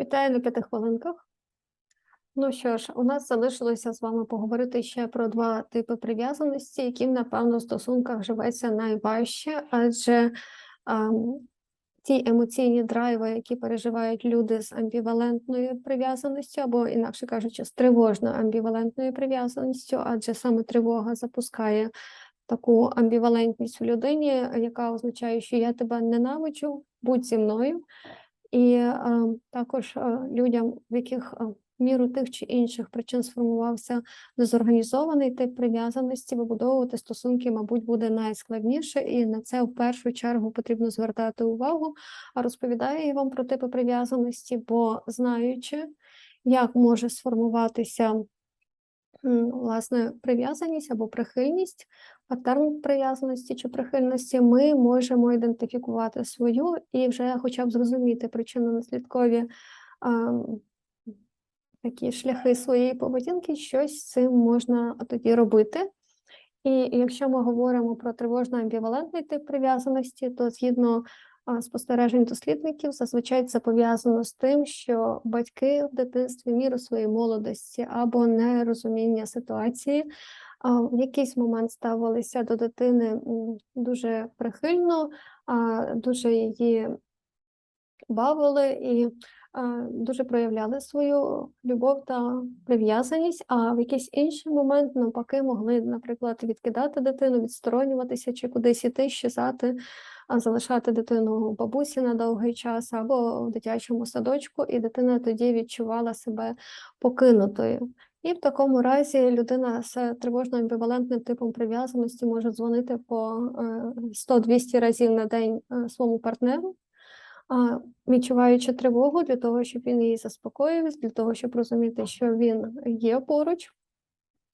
Вітаю на п'яти хвилинках. Ну що ж, у нас залишилося з вами поговорити ще про два типи прив'язаності, яким, напевно, в стосунках живеться найважче, адже ем, ті емоційні драйви, які переживають люди з амбівалентною прив'язаністю, або, інакше кажучи, з тривожною амбівалентною прив'язаністю, адже саме тривога запускає таку амбівалентність в людині, яка означає, що я тебе ненавиджу, будь зі мною. І також людям, в яких міру тих чи інших причин сформувався дезорганізований тип прив'язаності, вибудовувати стосунки, мабуть, буде найскладніше, і на це в першу чергу потрібно звертати увагу. А розповідаю я вам про типи прив'язаності, бо знаючи, як може сформуватися власне прив'язаність або прихильність, паттерн прив'язаності чи прихильності, ми можемо ідентифікувати свою і вже хоча б зрозуміти причинно-наслідкові ем, такі шляхи своєї поведінки, щось з цим можна тоді робити. І якщо ми говоримо про тривожно-амбівалентний тип прив'язаності, то згідно спостережень дослідників, зазвичай це пов'язано з тим, що батьки в дитинстві міру своєї молодості або нерозуміння ситуації. В якийсь момент ставилися до дитини дуже прихильно, дуже її бавили і дуже проявляли свою любов та прив'язаність, а в якийсь інший момент, навпаки, могли, наприклад, відкидати дитину, відсторонюватися чи кудись іти, щезати, залишати дитину у бабусі на довгий час або в дитячому садочку, і дитина тоді відчувала себе покинутою. І в такому разі людина з тривожно-амбівалентним типом прив'язаності може дзвонити по е, 100-200 разів на день е, своєму партнеру, відчуваючи тривогу для того, щоб він її заспокоїв, для того, щоб розуміти, що він є поруч.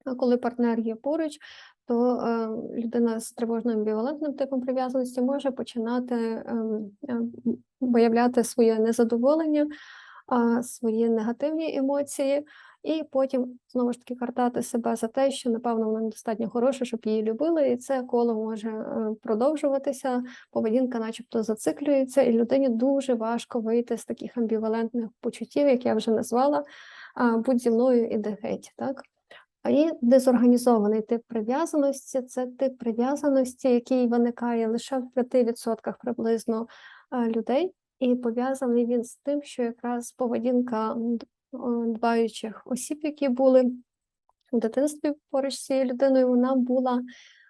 А коли партнер є поруч, то е, людина з тривожно-амбівалентним типом прив'язаності може починати ем, ем, виявляти своє незадоволення, свої негативні емоції, і потім знову ж таки картати себе за те, що напевно вона недостатньо хороша, щоб її любили, і це коло може е, продовжуватися. Поведінка, начебто, зациклюється, і людині дуже важко вийти з таких амбівалентних почуттів, як я вже назвала. Будь зі мною іди геть, так? І дезорганізований тип прив'язаності це тип прив'язаності, який виникає лише в 5% приблизно е, людей, і пов'язаний він з тим, що якраз поведінка дбаючих осіб, які були в дитинстві поруч з цією людиною, вона була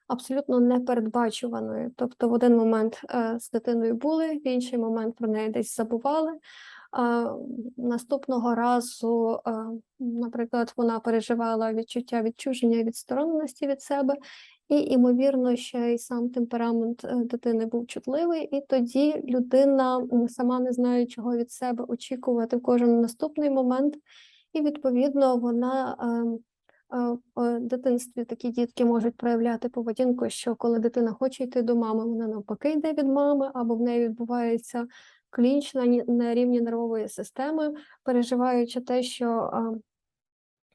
абсолютно непередбачуваною. Тобто в один момент е, з дитиною були, в інший момент про неї десь забували. Наступного разу, наприклад, вона переживала відчуття відчуження, відстороненості від себе, і, ймовірно, ще й сам темперамент е, дитини був чутливий, і тоді людина, сама не знає, чого від себе очікувати в кожен наступний момент, і відповідно вона. ем, е, В дитинстві такі дітки можуть проявляти поведінку, що коли дитина хоче йти до мами, вона навпаки йде від мами, або в неї відбувається клінч на, рівні нервової системи, переживаючи те, що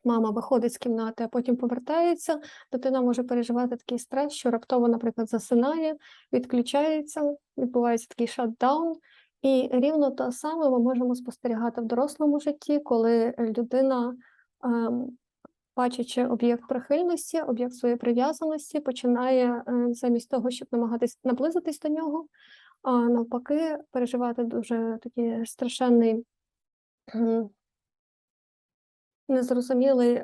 мама виходить з кімнати, а потім повертається, дитина може переживати такий стрес, що раптово, наприклад, засинає, відключається, відбувається такий шатдаун. І рівно те саме ми можемо спостерігати в дорослому житті, коли людина, бачачи об'єкт прихильності, об'єкт своєї прив'язаності, починає е, замість того, щоб намагатись наблизитись до нього, а навпаки, переживати дуже такий страшенний незрозумілий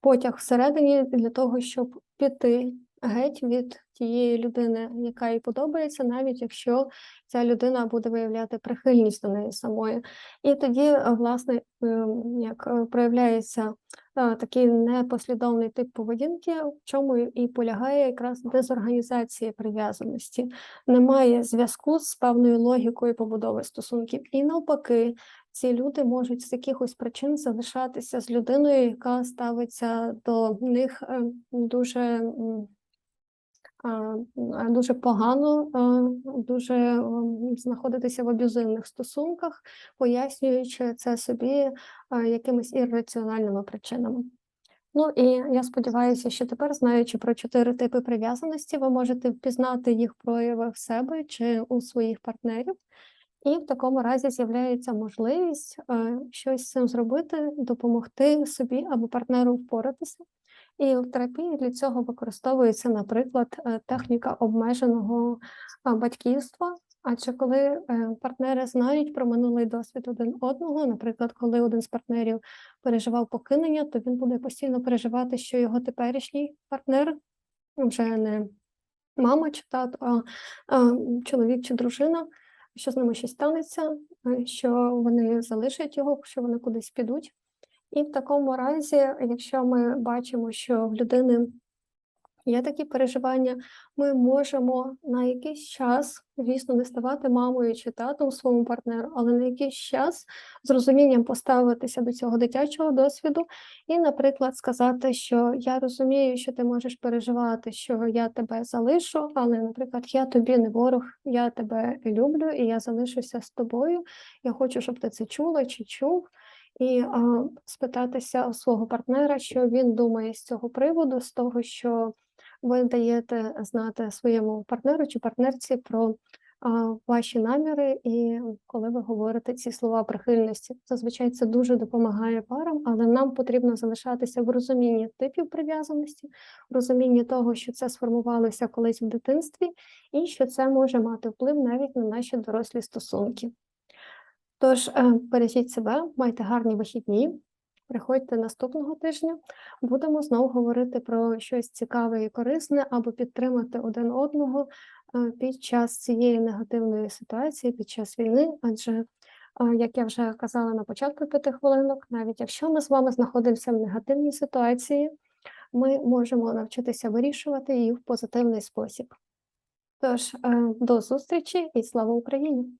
потяг всередині для того, щоб піти геть від тієї людини, яка їй подобається, навіть якщо ця людина буде виявляти прихильність до неї самої. І тоді, е, власне, ем, як е, проявляється е, такий непослідовний тип поведінки, в чому і полягає якраз дезорганізація прив'язаності. Немає зв'язку з певною логікою побудови стосунків. І навпаки, ці люди можуть з якихось причин залишатися з людиною, яка ставиться до них дуже. Дуже погано, дуже знаходитися в аб'юзивних стосунках, пояснюючи це собі якимись ірраціональними причинами. Ну і я сподіваюся, що тепер, знаючи про чотири типи прив'язаності, ви можете впізнати їх прояви в себе чи у своїх партнерів, І в такому разі з'являється можливість щось з цим зробити, допомогти собі або партнеру впоратися. І в терапії для цього використовується, наприклад, е, техніка обмеженого батьківства. Адже коли е, партнери знають про минулий досвід один одного, наприклад, коли один з партнерів переживав покинення, то він буде постійно переживати, що його теперішній партнер вже не мама чи тато, а, чоловік чи дружина, що з ними щось станеться, е, що вони залишать його, що вони кудись підуть. І в такому разі, якщо ми бачимо, що в людини є такі переживання, ми можемо на якийсь час, звісно, не ставати мамою чи татом своєму партнеру, але на якийсь час з розумінням поставитися до цього дитячого досвіду і, наприклад, сказати, що я розумію, що ти можеш переживати, що я тебе залишу, але, наприклад, я тобі не ворог, я тебе люблю і я залишуся з тобою. Я хочу, щоб ти це чула чи чув і а, спитатися у свого партнера, що він думає з цього приводу, з того, що ви даєте знати своєму партнеру чи партнерці про а, ваші наміри, і коли ви говорите ці слова прихильності. Зазвичай це дуже допомагає парам, але нам потрібно залишатися в розумінні типів прив'язаності, в розумінні того, що це сформувалося колись в дитинстві, і що це може мати вплив навіть на наші дорослі стосунки. Тож е, бережіть себе, майте гарні вихідні. Приходьте наступного тижня. Будемо знову говорити про щось цікаве і корисне, або підтримати один одного е, під час цієї негативної ситуації, під час війни. Адже, е, як я вже казала на початку п'яти хвилинок, навіть якщо ми з вами знаходимося в негативній ситуації, ми можемо навчитися вирішувати її в позитивний спосіб. Тож, до зустрічі і слава Україні!